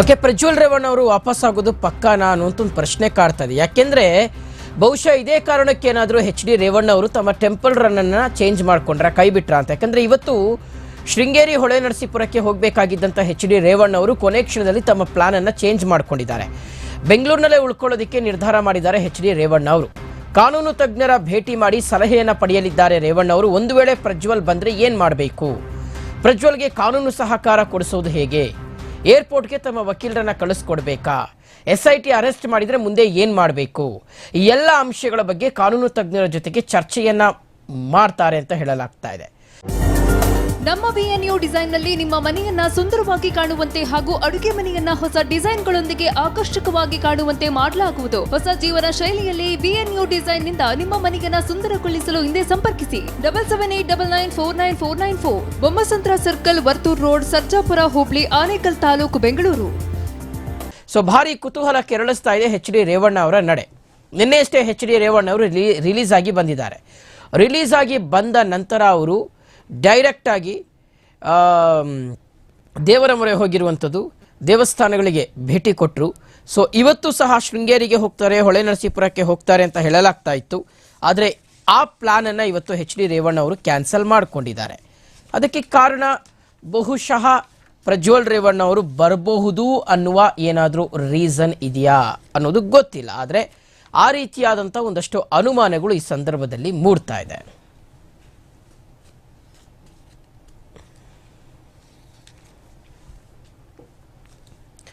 Okay, Prajwal Revanna ಅವರು ವಾಪಸ್ ಆಗೋದು ಪಕ್ಕಾ ನಾನು ಅಂತ ಒಂದು ಪ್ರಶ್ನೆ ಕಾಡ್ತಾ ಇದೆ. ಯಾಕೆಂದ್ರೆ ಬಹುಶಃ ಇದೇ ಕಾರಣಕ್ಕೆ ಏನಾದರೂ ಎಚ್ ಡಿ ರೇವಣ್ಣ ಅವರು ತಮ್ಮ ಟೆಂಪಲ್ ರನ್ ಅನ್ನ ಚೇಂಜ್ ಮಾಡ್ಕೊಂಡ್ರ, ಕೈ ಬಿಟ್ರ ಅಂತ. ಯಾಕಂದ್ರೆ ಇವತ್ತು ಶೃಂಗೇರಿ ಹೊಳೆ ನರಸೀಪುರಕ್ಕೆ ಹೋಗಬೇಕಾಗಿದ್ದಂಥ ಹೆಚ್ ಡಿ ರೇವಣ್ಣ ಅವರು ಕೊನೆ ಕ್ಷಣದಲ್ಲಿ ತಮ್ಮ ಪ್ಲಾನ್ ಅನ್ನ ಚೇಂಜ್ ಮಾಡ್ಕೊಂಡಿದ್ದಾರೆ. ಬೆಂಗಳೂರಿನಲ್ಲೇ ಉಳ್ಕೊಳ್ಳೋದಕ್ಕೆ ನಿರ್ಧಾರ ಮಾಡಿದ್ದಾರೆ ಎಚ್ ಡಿ ರೇವಣ್ಣ ಅವರು. ಕಾನೂನು ತಜ್ಞರ ಭೇಟಿ ಮಾಡಿ ಸಲಹೆಯನ್ನ ಪಡೆಯಲಿದ್ದಾರೆ ರೇವಣ್ಣ ಅವರು. ಒಂದು ವೇಳೆ ಪ್ರಜ್ವಲ್ ಬಂದ್ರೆ ಏನು ಮಾಡಬೇಕು? ಪ್ರಜ್ವಲ್ಗೆ ಕಾನೂನು ಸಹಕಾರ ಕೊಡಿಸೋದು ಹೇಗೆ? ಏರ್ಪೋರ್ಟ್ಗೆ ತಮ್ಮ ವಕೀಲರನ್ನ ಕಳಿಸ್ಕೊಡ್ಬೇಕಾ? ಎಸ್ ಐ ಟಿ ಅರೆಸ್ಟ್ ಮಾಡಿದ್ರೆ ಮುಂದೆ ಏನ್ ಮಾಡಬೇಕು? ಈ ಎಲ್ಲ ಅಂಶಗಳ ಬಗ್ಗೆ ಕಾನೂನು ತಜ್ಞರ ಜೊತೆಗೆ ಚರ್ಚೆಯನ್ನ ಮಾಡ್ತಾರೆ ಅಂತ ಹೇಳಲಾಗ್ತಾ ಇದೆ. ನಮ್ಮ ಡಿಸೈನ್ನಲ್ಲಿ ನಿಮ್ಮ ಮನೆಯನ್ನ ಸುಂದರವಾಗಿ ಕಾಣುವಂತೆ ಹಾಗೂ ಅಡುಗೆ ಮನೆಯನ್ನ ಹೊಸ ಡಿಸೈನ್ಗಳೊಂದಿಗೆ ಆಕರ್ಷಕವಾಗಿ ಕಾಣುವಂತೆ ಮಾಡಲಾಗುವುದು. ಹೊಸ ಜೀವನ ಶೈಲಿಯಲ್ಲಿ ಬಿಎನ್ಯು ಡಿಸೈನ್ನಿಂದ ನಿಮ್ಮ ಮನೆಯನ್ನ ಸುಂದರಗೊಳಿಸಲು ಹಿಂದೆ ಸಂಪರ್ಕಿಸಿ. Double seven eight double nine four nine four nine four Bommasandra circle Varthur road Sarjapur Hubli Anekal taluk Bengaluru. So ಭಾರಿ ಕುತೂಹಲ ಕೆರಳಿಸ್ತಾ ಇದೆ ಎಚ್ ಡಿ ರೇವಣ್ಣ ಅವರ ನಡೆ. ನಿನ್ನೆಯಷ್ಟೇ ಎಚ್ ಡಿ ರೇವಣ್ಣ ಅವರು ರಿಲೀಸ್ ಆಗಿ ಬಂದಿದ್ದಾರೆ. ರಿಲೀಸ್ ಆಗಿ ಬಂದ ನಂತರ ಅವರು ಡೈರೆಕ್ಟ್ ಆಗಿ ಆಮ್, ದೇವರ ಮೊರೆ ಹೋಗಿರುವಂಥದ್ದು ದೇವಸ್ಥಾನಗಳಿಗೆ ಭೇಟಿ ಕೊಟ್ಟರು ಸೊ ಇವತ್ತು ಸಹ ಶೃಂಗೇರಿಗೆ ಹೋಗ್ತಾರೆ ಹೊಳೆ ನರಸೀಪುರಕ್ಕೆ ಹೋಗ್ತಾರೆ ಅಂತ ಹೇಳಲಾಗ್ತಾ ಇತ್ತು. ಆದರೆ ಆ ಪ್ಲಾನನ್ನು ಇವತ್ತು ಎಚ್ ಡಿ ರೇವಣ್ಣ ಅವರು ಕ್ಯಾನ್ಸಲ್ ಮಾಡಿಕೊಂಡಿದ್ದಾರೆ. ಅದಕ್ಕೆ ಕಾರಣ ಬಹುಶಃ ಪ್ರಜ್ವಲ್ ರೇವಣ್ಣ ಅವರು ಬರಬಹುದು ಅನ್ನುವ ಏನಾದರೂ ರೀಸನ್ ಇದೆಯಾ ಅನ್ನೋದು ಗೊತ್ತಿಲ್ಲ. ಆದರೆ ಆ ರೀತಿಯಾದಂಥ ಒಂದಷ್ಟು ಅನುಮಾನಗಳು ಈ ಸಂದರ್ಭದಲ್ಲಿ ಮೂಡ್ತಾ ಇದೆ.